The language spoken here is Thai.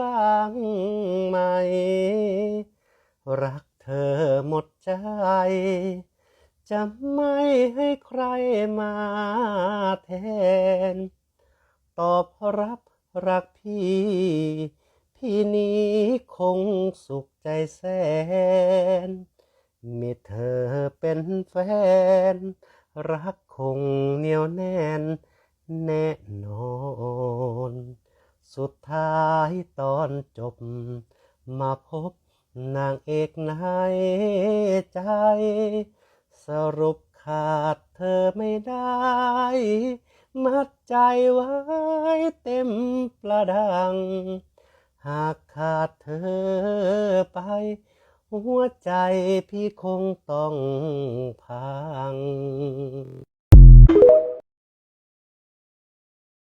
บ้างไหม รักเธอหมดใจ จะไม่ให้ใครมาแทน ตอบรับรักพี่ พี่นี้คงสุขใจแสน มีเธอเป็นแฟน รักคงเหนียวแน่นแน่นอน สุดท้ายตอนจบ มาพบนางเอกในใจ สรุปขาดเธอไม่ได้ มัดใจไว้เต็มประดัง หากขาดเธอไป หัวใจพี่คงต้องพัง